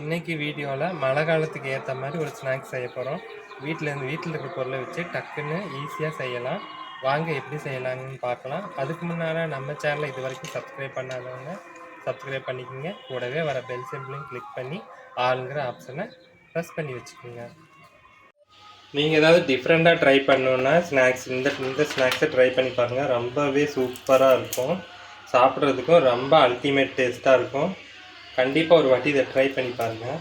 இன்னைக்கு வீடியோவில் மழை காலத்துக்கு ஏற்ற மாதிரி ஒரு ஸ்நாக்ஸ் செய்ய போகிறோம் வீட்டிலேருந்து வீட்டில் இருக்கிற பொருளை வச்சு டக்குன்னு ஈஸியாக செய்யலாம். வாங்க எப்படி செய்யலாங்கன்னு பார்க்கலாம். அதுக்கு முன்னால் நம்ம சேனலை இது வரைக்கும் சப்ஸ்கிரைப் பண்ணாதவங்க சப்ஸ்கிரைப் பண்ணிக்கோங்க. கூடவே வர பெல் சிம்பிளையும் கிளிக் பண்ணி ஆளுங்கிற ஆப்ஷனை ப்ரெஸ் பண்ணி வச்சுக்கோங்க. நீங்கள் ஏதாவது டிஃப்ரெண்ட்டாக ட்ரை பண்ணணுன்னா ஸ்நாக்ஸ் இந்த இந்த ஸ்நாக்ஸை ட்ரை பண்ணி பாருங்கள் ரொம்பவே சூப்பராக இருக்கும். சாப்பிட்றதுக்கும் ரொம்ப அல்டிமேட் டேஸ்ட்டாக இருக்கும். கண்டிப்பாக ஒரு வாட்டி இதை ட்ரை பண்ணி பாருங்கள்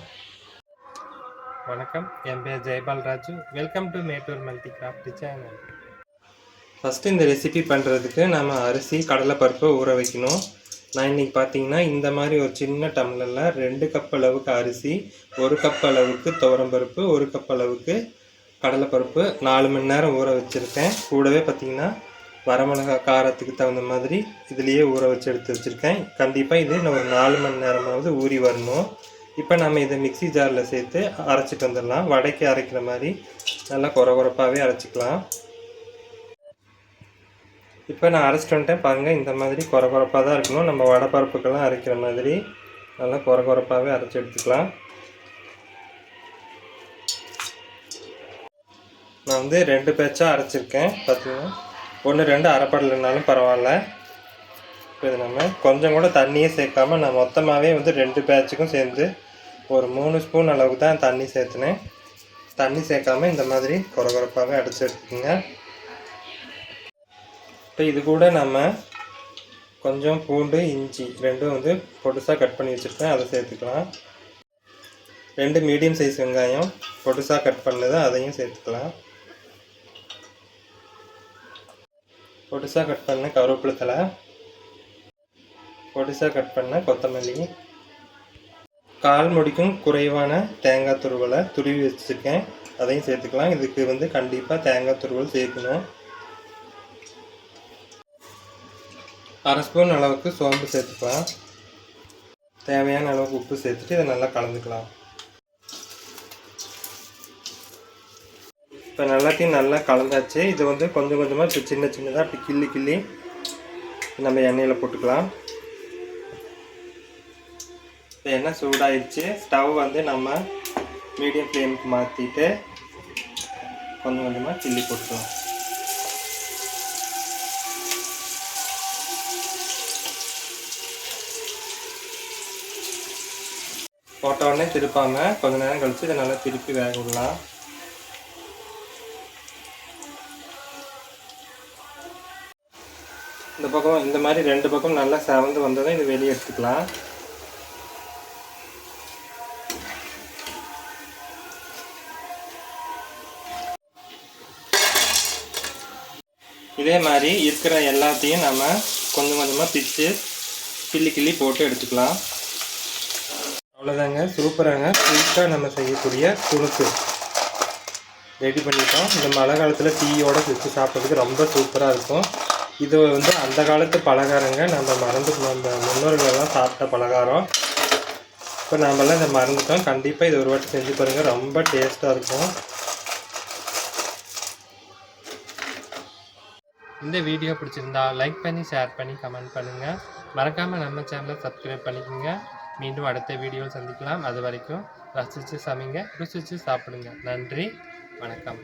வணக்கம். என் பேர் Jaipal Raju. Welcome to Mettur multi craft channel first இந்த ரெசிபி பண்ணுறதுக்கு நம்ம அரிசி கடலைப்பருப்பு ஊற வைக்கணும். நான் இன்றைக்கி பார்த்தீங்கன்னா இந்த மாதிரி ஒரு சின்ன டம்ளரில் ரெண்டு கப் அளவுக்கு அரிசி ஒரு கப் அளவுக்கு துவரம்பருப்பு ஒரு கப் அளவுக்கு கடலைப்பருப்பு நாலு மணி நேரம் ஊற வச்சுருக்கேன். கூடவே பார்த்தீங்கன்னா வரமிளகா காரத்துக்கு தகுந்த மாதிரி இதுலேயே ஊற வச்சு எடுத்து வச்சுருக்கேன். கண்டிப்பாக இது இன்னும் ஒரு நாலு மணி நேரமாவது ஊறி வரணும். இப்போ நம்ம இதை மிக்ஸி ஜாரில் சேர்த்து அரைச்சிட்டு வந்துடலாம். வடைக்கு அரைக்கிற மாதிரி நல்லா குறை குறைப்பாகவே அரைச்சிக்கலாம். இப்போ நான் அரைச்சிட்டு வந்துட்டேன். பாருங்கள் இந்த மாதிரி குறை குறைப்பாக தான் இருக்கணும். நம்ம வடை பருப்புக்கெல்லாம் அரைக்கிற மாதிரி நல்லா குறை குறைப்பாகவே அரைச்சி எடுத்துக்கலாம். நான் வந்து ரெண்டு பேட்சாக அரைச்சிருக்கேன் பார்த்தீங்கன்னா ஒன்று ரெண்டு அரைப்படலைனாலும் பரவாயில்ல. இப்போ இது நம்ம கொஞ்சம் கூட தண்ணியே சேர்க்காம நான் மொத்தமாகவே வந்து ரெண்டு பேட்சுக்கும் சேர்ந்து ஒரு மூணு ஸ்பூன் அளவுக்கு தான் தண்ணி சேர்த்துனேன். தண்ணி சேர்க்காம இந்த மாதிரி குறகுறப்பாகவே அடிச்சு எடுத்துக்கோங்க. இப்போ இது கூட நம்ம கொஞ்சம் பூண்டு இஞ்சி ரெண்டும் வந்து பொடுசாக கட் பண்ணி வச்சுருக்கேன். அதை சேர்த்துக்கலாம். ரெண்டு மீடியம் சைஸ் வெங்காயம் பொடுசாக கட் பண்ணதை அதையும் சேர்த்துக்கலாம். பொடிசாக கட் பண்ண கருவேப்பிலை தலை பொடிசாக கட் பண்ண கொத்தமல்லி. கால் முடிக்கும் குறைவான தேங்காய் துருவலை துருவி வச்சுருக்கேன். அதையும் சேர்த்துக்கலாம். இதுக்கு வந்து கண்டிப்பாக தேங்காய் துருவல் சேர்க்கணும். அரை ஸ்பூன் அளவுக்கு சோம்பு சேர்த்துக்கலாம். தேவையான அளவுக்கு உப்பு சேர்த்துட்டு இதை நல்லா கலந்துக்கலாம். இப்போ நல்லாத்தையும் நல்லா கலந்தாச்சு. இது வந்து கொஞ்சம் கொஞ்சமாக இப்போ சின்ன சின்னதாக இப்போ கிள்ளி கிள்ளி நம்ம எண்ணெயில் போட்டுக்கலாம். இப்போ எண்ணெய் சூடாயிடுச்சு ஸ்டவ் வந்து நம்ம மீடியம் ஃப்ளேமுக்கு மாற்றிட்டு கொஞ்சம் கொஞ்சமாக கிள்ளி போட்டுக்கலாம். போட்ட உடனே திருப்பாமல் கொஞ்ச நேரம் கழித்து இதை நல்லா திருப்பி வேக விடலாம். இந்த பக்கம் இந்த மாதிரி ரெண்டு பக்கம் நல்லா செவந்து வந்ததும் இது வெளியே எடுத்துக்கலாம். இதே மாதிரி இருக்கிற எல்லாத்தையும் நம்ம கொஞ்சம் கொஞ்சமாக பிச்சு கிள்ளி கிள்ளி போட்டு எடுத்துக்கலாம். அவ்வளோதாங்க சூப்பராங்க. குயிக்காக நம்ம செய்யக்கூடிய துணுக்கு ரெடி பண்ணிட்டோம். இந்த மழை காலத்தில் டீயோட வச்சு சாப்பிட்றதுக்கு ரொம்ப சூப்பராக இருக்கும். இது வந்து அந்த காலத்து பலகாரங்க. நம்ம மறந்து நம்ம முன்னோர்கள்லாம் சாப்பிட்ட பலகாரம். இப்போ நம்மளாம் இதை மறந்துட்டோம். கண்டிப்பாக இது ஒரு வாட்டி செஞ்சு பாருங்கள் ரொம்ப டேஸ்ட்டாக இருக்கும். இந்த வீடியோ பிடிச்சிருந்தா லைக் பண்ணி ஷேர் பண்ணி கமெண்ட் பண்ணுங்கள் மறக்காமல் நம்ம சேனலை சப்ஸ்கிரைப் பண்ணிக்கோங்க. மீண்டும் அடுத்த வீடியோ சந்திக்கலாம். அது வரைக்கும் ரசித்து சமைங்க ருசித்து சாப்பிடுங்க. நன்றி வணக்கம்.